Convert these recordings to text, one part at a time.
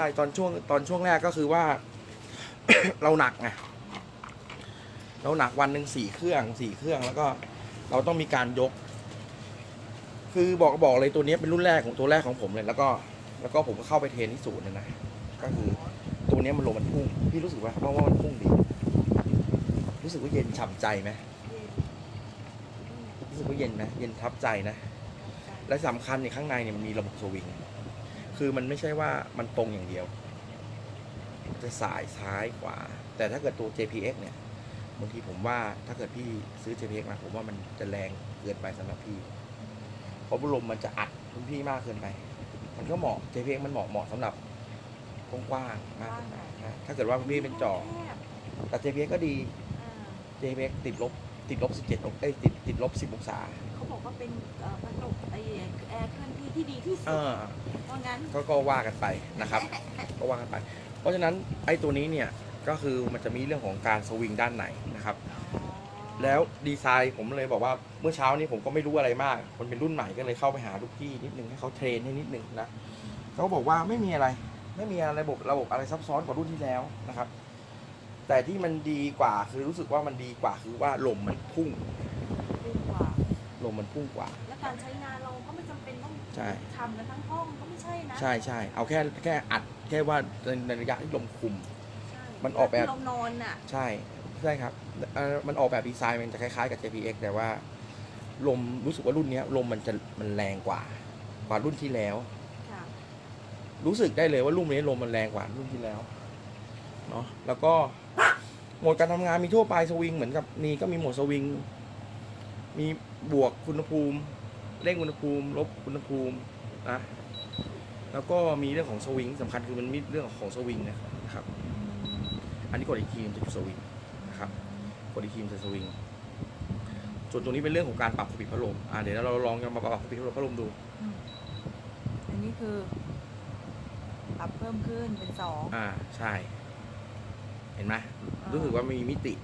ช่ตอนช่วงตอนช่วงแรกก็คือว่า เราหนักไงเราหนักวันหนึ่งสี่เครื่องสี่เครื่องแล้วก็ เราต้องมีการยก คือบอกบอกเลยตัวนี้เป็นรุ่นแรกของตัวแรกของผมเลย แล้วก็ แล้วก็ผมก็เข้าไปเทรนที่ศูนย์เลยนะก็คือตัวนี้มันลงมันพุ่งพี่รู้สึกว่าเพราะว่ามันพุ่งดี รู้สึกว่าเย็นฉ่ำใจไหมรู้สึกว่าเย็นไหมเย็นทับใจนะและสำคัญในข้างในเนี่ยมันมีระบบสวิง คือมันไม่ใช่ว่ามันตรงอย่างเดียว จะสายซ้ายขวา แต่ถ้าเกิดตัว JPX เนี่ยบางทีผมว่าถ้าเกิดพี่ซื้อ JPX มาผมว่ามันจะแรงเกินไปสำหรับพี่ เพราะลมมันจะอัดพื้นที่มากเกินไป มันก็เหมาะ JPX มันเหมาะเหมาะสำหรับกว้างๆมากเกินไปนะถ้าเกิดว่าพี่เป็นจอแต่ JPX ก็ดี JPX ติดลบ ติดลบ17องเอ้ยติดติดลบ10องศาเขาบอกว่าเป็นเอ่อระบบไอแอร์เคลื่อนที่ที่ดีที่สุเอดอเพราะงั้น ก็ก็ว่ากันไปนะครับก็ว่ากันไป เพราะฉะนั้นไอ้ตัวนี้เนี่ยก็คือมันจะมีเรื่องของการสวิงด้านไหนนะครับ แล้วดีไซน์ผมเลยบอกว่าเมื่อเช้านี้ผมก็ไม่รู้อะไรมากมันเป็นรุ่นใหม่ก็เลยเข้าไปหาลูกพี่นิดนึงให้เขาเทรนให้นิดนึงนะเขาบอกว่าไม่มีอะไร ไม่มีอะไรระบบระบบอะไรซับซ้อนกว่ารุ่นที่แล้วนะครับ แต่ที่มันดีกว่าคือรู้สึกว่ามันดีกว่าคือว่าลมมันพุ่งดีกว่า ลมมันพุ่งกว่า และการใช้งานเราก็ไม่จำเป็นต้องใช่ ทำกันทั้งห้องก็ไม่ใช่นะใช่ใช่เอาแค่แค่อัดแค่ว่าในในระยะที่ลมคุม ใช่มันออกแบบ เรานอนน่ะ ใช่ใช่ครับเอ่อมันออกแบบดีไซน์มันจะคล้ายๆกับ JPX แต่ว่า ลมรู้สึกว่ารุ่นเนี้ยลมมันจะมันแรงกว่า กว่ารุ่นที่แล้ว ค่ะ รู้สึกได้เลยว่ารุ่นนี้ลมมันแรงกว่ารุ่นที่แล้วเนาะแล้วก็ โหมดการทำงานมีทั่วไปสวิงเหมือนกับนี่ก็มีโหมดสวิง มีบวกอุณหภูมิเร่งอุณหภูมิ ลบอุณหภูมินะแล้วก็มีเรื่องของสวิงสำคัญคือมันมีเรื่องของสวิงนะครับ อันนี้กดอีกทีมนจะสวิงนะครับกดอีกทีมนจะสวิงส่วนตรงนี้เป็นเรื่องของการปรับสปีดพัดลมอ่าเดี๋ยวเราลองจะมาปรับสปีดพัดลมดูอืมอันนี้คือ ปรับเพิ่มขึ้นเป็นสองอ่าใช่เห็นไหมรู้สึกว่ามีมิติ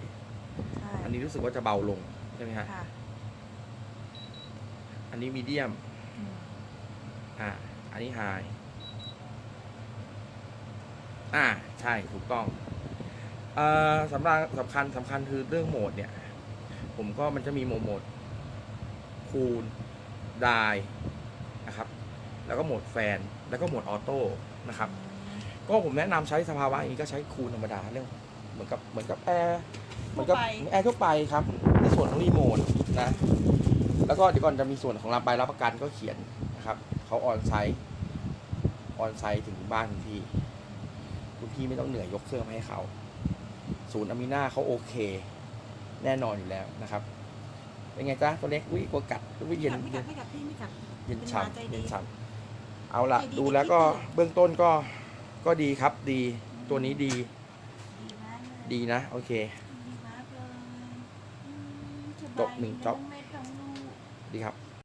ใช่อันนี้รู้สึกว่าจะเบาลงใช่ไหมฮะค่ะอันนี้มีเดียม อืมอ่า อันนี้ไฮอ่า ใช่ ถูกต้อง เอ่อสำหรับสำคัญสำคัญคือเรื่องโหมดเนี่ย ผมก็มันจะมีโหมดโหมด คูลไดนะครับ แล้วก็โหมดแฟน แล้วก็โหมดออโต้นะครับ ก็ผมแนะนำใช้สภาวะอย่างนี้ก็ใช้คูลธรรมดาเรื่องเหมือนกับเหมือนกับแอร์เหมือนกับแอร์ทั่วไปครับ ในส่วนของรีโมทนะ แล้วก็เดี๋ยวก่อนจะมีส่วนของรับใบรับประกันก็เขียนนะครับเขาออนไซต์ออนไซต์ถึงบ้านคุณพี่คุณพี่ไม่ต้องเหนื่อยยกเครื่องมาให้เขาศูนย์อามิน่าเขาโอเค แน่นอนอยู่แล้วนะครับเป็นไงจ๊ะตัวเล็กวิกลัวกัดวิเย็นไม่เย็กัดนไม่กัดพี่ไม่กัดเย็นเป็นฉ่หมาใจำดีเย็นฉ่ำเอาละใจดีดูแล้วก็ที่สุดเบื้องต้นก็ ก็ดีครับดีตัวนี้ดี ดีมากเลยดีนะ โอเคดีมากเลยอืมสบายจบหนึ่งดีะจ๊อบน้องเม็ดน้องลูกดีครับ